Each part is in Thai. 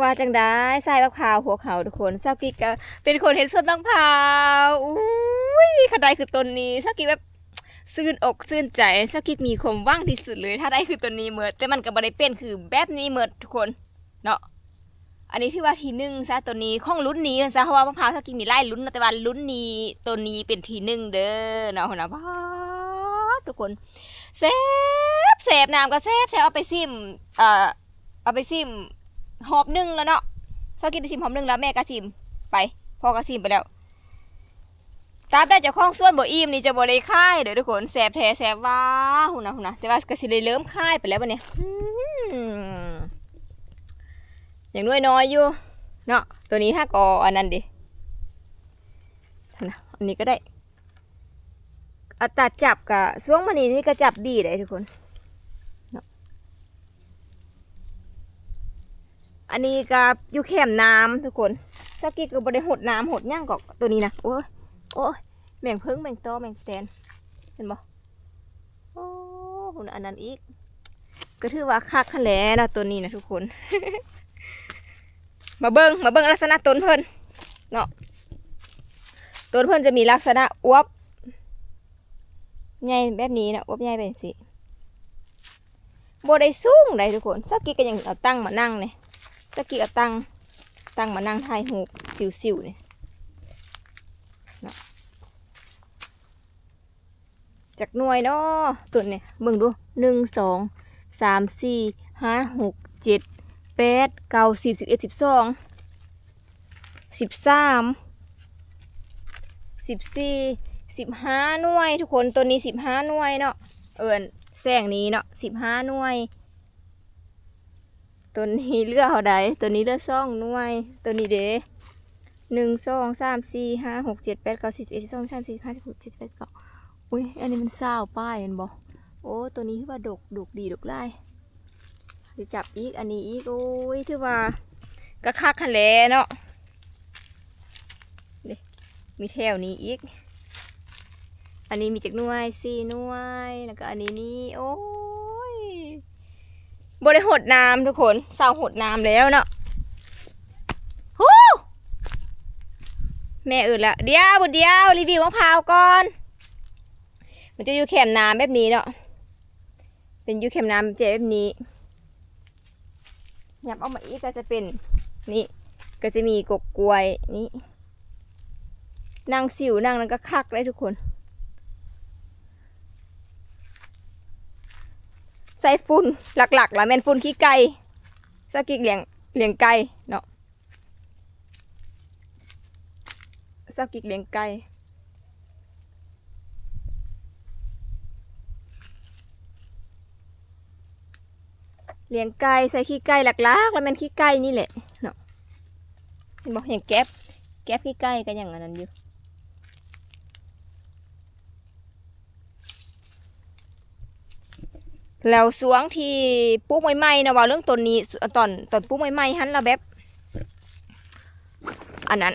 ว่าจังได้ทรายมะพร้าวหัวเขาทุกคนซากิก็เป็นคนเห็นสวนมะพร้าวอุ้ยขนาดคือต้นนี้ซากิแบบซื่นอกซื่นใจซากิมีความว่างที่สุดเลย ถ้าได้คือต้นนี้เหมิดแต่มันก็บ่ได้เป็นคือแบบนี้เหมิดทุกคนเนาะอันนี้ที่ว่าทีหนึ่งซะตัวนี้ข้องรุ่นนี้นะซะเพราะว่ามะพร้าวซากิมีไล่รุ่นนะแต่ว่ารุ่นนี้ตัวนี้เป็นทีหนึ่งเด้อเนาะนะว้าวทุกคนแซ่บแซ่บน้ำก็แซ่บแซ่บเอาไปซิมเอ่อเอาไปซิม หอบหนึ่งแล้วเนาะซอกินได้ชิมหอบหนึ่งแล้วแม่ก็ชิมไปพ่อก็ชิมไปแล้วตามได้จากข้องส่วนบ่อิ่มนี่จะบ่ได้ค่ายเด้อทุกคนแสบแท้แสบว้าหุ่นนะหุ่นนะแต่ว่าก็สิได้เริ่มค่ายไปแล้วบัดเนี้อย่างน้อยน้อยอยู่เนาะตัวนี้ถ้าก็อันนั้นดินะอันนี้ก็ได้อัตราจับกับช่วงมันนี้นี่ก็จับดีเลยทุกคน อันนี้กับอยู่แคมน้ำทุกคนสกกี้ก็บริหดน้ำหดย่างกอกตัวนี้นะโอ้ยโอ้ยแมงพิ่งแมงโตแมงแตนเห็นบ่โอ้หุ่นอันนั้นอีก ก็ถือว่าคักขันแหล้วนะตัวนี้นะทุกคน มาเบิ้งมาเบิ้งลักษณะต้นเพิ่นเนาะต้นเพิ่นจะมีลักษณะอวบใหญ่แบบนี้นะอวบใหญ่เป็นสิบ่ได้สูงเลยทุกคนสกกี้ก็ยังเอาตั้งมานั่งเนี่ย ตะกี้เอาตั้งตั้งมานั่งถ่ายหูปสิวๆเนี่ยจากหน่วยเนาะตุนเนี่ยเบิ่งดูหนึ่งสองสามสี่ห้าหกเจ็ดแปดเก้าสิบสิบเอ็ดสิบสองสิบสามสิบสี่สิบห้าหน่วย ทุกคนตัวนี้สิบห้าหน่วยเนาะเอิญแสงนี้เนาะสิบห้าหน่วย ตัวนี้เลือกเขาใดตัวนี้เลือกซ่องหน่วย ตัวนี้เด้หนึ่งสองสามสี่ห้าหกเจ็ดแปดเก้าสิบเอ็ดสิบสองสามสี่ห้าสิบหกเจ็ดแปดเก้าอุ้ยอันนี้มันเศร้าป้ายเห็นบ่โอ้ตัวนี้คือว่าดกดกดีดกไล่จะจับอีกอันนี้อีกโอ้ยถือว่ากระคักขันแลเนาะเด้มีแถวนี้อีก อันนี้มีจากน่วยสี่น่วยแล้วก็อันนี้นี่โอ้ บริหดน้ำทุกคนเสาหดน้ำแล้วเนาะฮู้แม่อื่นละเดียวบุดเดียวรีวิวมะพร้าวก่อน มันจะอยู่แคมน้ำแบบนี้เนาะเป็นอยู่แคมน้ำเจแบบนี้ยับเอามาอีกก็จะเป็นนี่ก็จะมีกกกลวยนี่นางสิวนางนั้นก็คักเลยทุกคน ใส่ฝุ่นหลักๆแล้วแม่นฝุ่นขี้ไก่สกิกเลี้ยงเลี้ยงไก่เนาะสกิกเลี้ยงไก่เลี้ยงไก่ใส่ขี้ไก่หลักๆแล้วม่นขี้ไก่นี่แหละเนาะเห็นบอกอย่างแก๊บแก๊บขี้ไก่ก็อย่างนั้นอยู่ แล้วสวงที่ปลูกใหม่ๆนะว่าเรื่องต้นนี้ตอนตอนปลูกใหม่ๆหันเราแบบ อันนั้น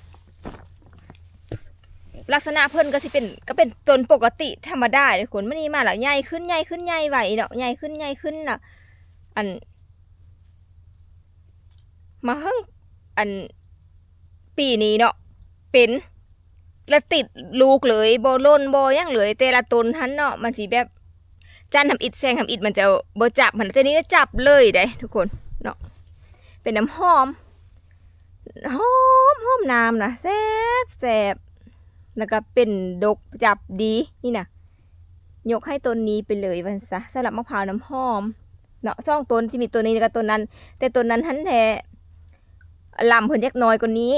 ลักษณะเพิ่นก็สิเป็นก็เป็นต้นปกติธรรมดาเลยคนมันนี่มาแล้วใหญ่ขึ้นใหญ่ขึ้นใหญ่ไหวเนาะใหญ่ขึ้นใหญ่ขึ้นน่ะ อัน มาเฮิ่งอันปีนี้เนาะเป็นแล้วติดลูกเลยโบล่นโบยังเหลือแต่ละต้นทันเนาะมันสิแบบ จานทำอิดแซงทำอิดมันจะบ่จับมันแต่นี้ก็จับเลยได้ทุกคนเนาะเป็นน้ำหอมหอมหอมน้ำนะแซ่บแซ่บแล้วก็เป็นดกจับดีนี่นะยกให้ต้นนี้ไปเลยวันซะสำหรับมะพร้าวน้ำหอมเนาะซ่องต้นจะมีตัวนี้แล้วก็ต้นนั้น แต่ต้นนั้นทันแท้ลำเพิ่นเล็กน้อยกว่านี้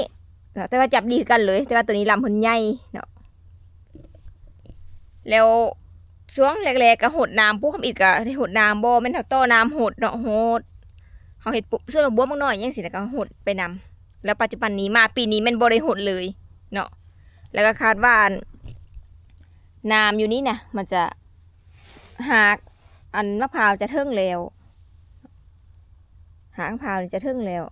เนาะแต่ว่าจับดีกันเลย แต่ว่าตัวนี้ลำเพิ่นใหญ่เนาะแล้ว ช่วงแรกๆก็หดน้ำปุ๊คำอิดก็ที่หดน้ำบ่แม่นเท่าต้อน้ำหดเนาะหดเขาเห็ดปุ๊บส่วนบัวมังน้อยยังสิแล้วก็หดไปนำแล้วปัจจุบันนี้มาปีนี้แมันบ่ได้หดเลยเนาะแล้วก็คาดว่าน้ำอยู่นี่นะมันจะหากอันมะพร้าวจะเทิงแล้ว หางมะพร้าวจะเทิงแล้ว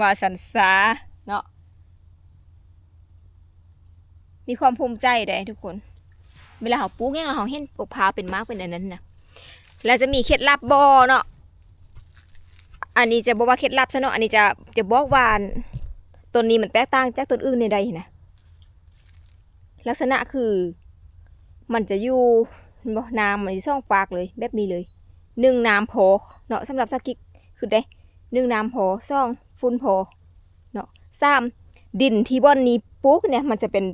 ว่าสันสา เนาะมีความภูมิใจได้ทุกคน เวลาเขาปลูกเนี่ยเราเห็นปลูกพาเป็นมากเป็นอันนั้นนะแล้วจะมีเคล็ดลับบ่เนาะอันนี้จะบอกว่าเคล็ดลับซะเนาะอันนี้จะจะบอกว่าต้นนี้มันแตกต่างจากต้นอื่นในใดนะลักษณะคือ มันจะอยู่บ่น้ำมันอยู่ช่องปากเลย แบบนี้เลยหนึ่งน้ำพอเนาะสำหรับสกิกคือได้หนึ่งน้ำพอสองฟุ้นพอเนาะามดินที่บ่อนนี้ปลูกเนี่ย มันจะเป็น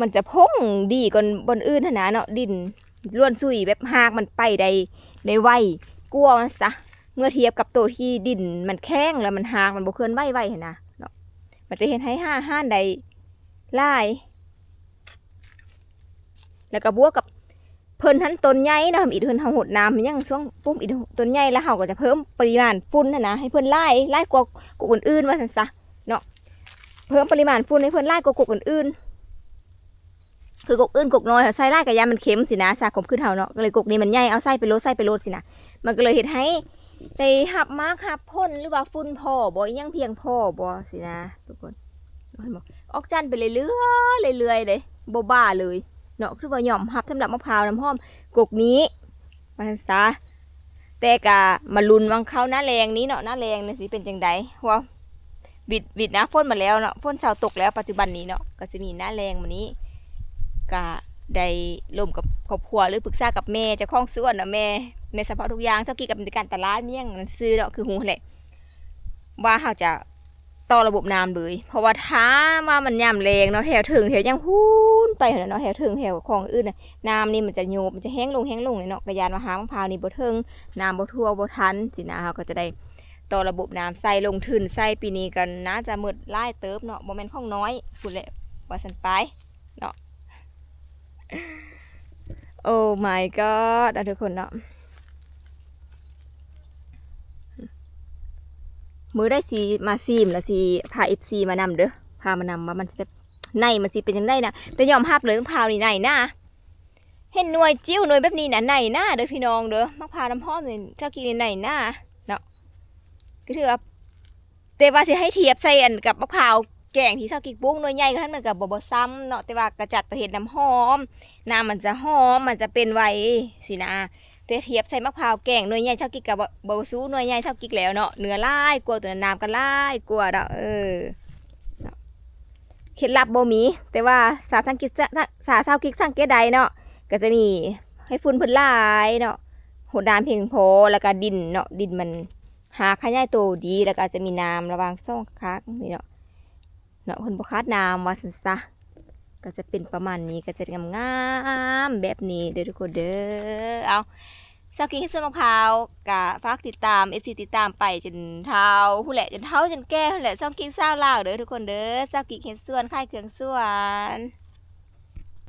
มันจะพงดีกว่าบนอื่นหั้นนะเนาะดินล้วนซุยแบบหากมันไปได้ในไวกลัวมันซะเมื่อเทียบกับตัวที่ดินมันแข็งแล้วมันหากมันบ่เคลื่อนไหวไวหั้นนะเนาะมันจะเห็นให้ห้าห้านใดลายแล้วก็บวกกับเพิ่นทันต้นใหญ่เนาะอีเพิ่นทำหดน้ำมันยังช่วงปุ๊บอีกต้นใหญ่แล้วเฮาก็จะเพิ่มปริมาณฝุ่นนะนะให้เพิ่นไล่ไล่กว่ากลุ่มอื่นๆว่าซั่นซะ เนาะเพิ่มปริมาณฝุ่นให้เพิ่นไล่กว่ากอื่นๆคือกกอื่นกกน้อยใส่ไล่กับยามันเค็มสินะสาขมขึ้นเฮาเนาะก็เลยกกนี้มันใหญ่เอาใส่ไปโลดใส่ไปโลดสินะมันก็เลยเฮ็ดให้ได้หับมากหับพ่นหรือว่าฝุ่นพอบ่ยังเพียงพอบ่สินะ ทุกคนออกจันไปเรื่อยๆเรื่อยๆเลยบ่บ้าเลยเนาะคือว่าหย่อมฮับสำหรับมะพร้าวน้ำหอมกกนี้มาซะแต่กะมาลุนวังเข้าหน้าแรงนี้เนาะหน้าแรงนี่สิเป็นจังไดว่า บิดบิดนะฝนมาแล้วเนาะฝนเสาตกแล้วปัจจุบันนี้เนาะก็จะมีหน้าแรงมานี้กะได้ลมกับครอบครัวหรือปรึกษากับแม่เจ้าของสวนนะแม่ในสภาพทุกอย่างเจ้ากี้กับการตลาดเนี่ยงซื้อเนาะคือหูแหละว่าเขาจะต่อระบบน้ำเลย เพราะว่าถ้าว่ามันย่ำแรงเนาะแถวถึงแถวยังพูนไปเนาะแถวถึงแถวของอื่นน่ะน้ำนี่มันจะโยบมันจะแห้งลงแห้งลงเลยเนาะกระยานมะพร้าวมะพร้าวนี่บ่เทิงน้ำบ่ทั่วบ่ทันสินะเฮาก็จะได้ ต่อระบบน้ำใส่ลงทุนใส่ปีนี้กันน่าจะหมดหลายเติบเนาะบ่แม่นของน้อยพูดแหละว่าสันไปเนาะโอ้ my god อะทุกคนเนาะมือได้สีมาซีมแล้วสีพา FC มานำเด้อพามานำว่ามันจะแบบในมันสิเป็นจังไดนะแต่ยอมรับเลยมะพร้าวนี่ในนะเห็นหน่วยจิ้วหน่วยแบบนี้นะไหนหน้าเด้อพี่น้องเด้อมะพร้าวน้ำหอมนี่เจ้ากินไหนหน้า ก็ถือว่าแต่ว่าสิให้เทียบใส่อันกับมะพร้าวแกงที่เจ้ากิกปุ้งหน่วยใหญ่ก็ท่านมันกับบ่บ่ซ้ำเนาะแต่ว่ากระจัดประเภทน้ำหอมน้ำมันจะหอมมันจะเป็นไวสินะแต่เทียบใส่มะพร้าวแกงหน่วยใหญ่เจ้ากิกกับบ่บ่สู้หน่วยใหญ่เจ้ากิกแล้วเนาะเนื้อลายกลัวตัวน้ำก็ลายกลัวเนาะเออเคล็ดลับบ่มี แต่ว่าสาสังกิจสาเศร้ากิกสังเกตใดเนาะก็จะมีให้ฝุ่นพิ่นลายเนาะโหดน้ำเพียงพอแล้วก็ดินเนาะดินมัน หาขยายตัวดีแล้วก็จะมีน้ำระหว่างซ่องคักนี่เนาะเนาะเพิ่นบ่คาดน้ำว่าซั่นซะก็จะเป็นประมาณนี้ก็จะงามๆแบบนี้เด้อทุกคนเด้อเอาสกินให้ส่วนมะพร้าวกะฝากติดตาม FC ติดตามไปจนเท่าผู้แหละจนเท่าจนแก่ผู้แหละซ่องกินซ่าวลาวเด้อทุกคนเด้อสกินเห็นส่วนค่ายเครื่องส่วน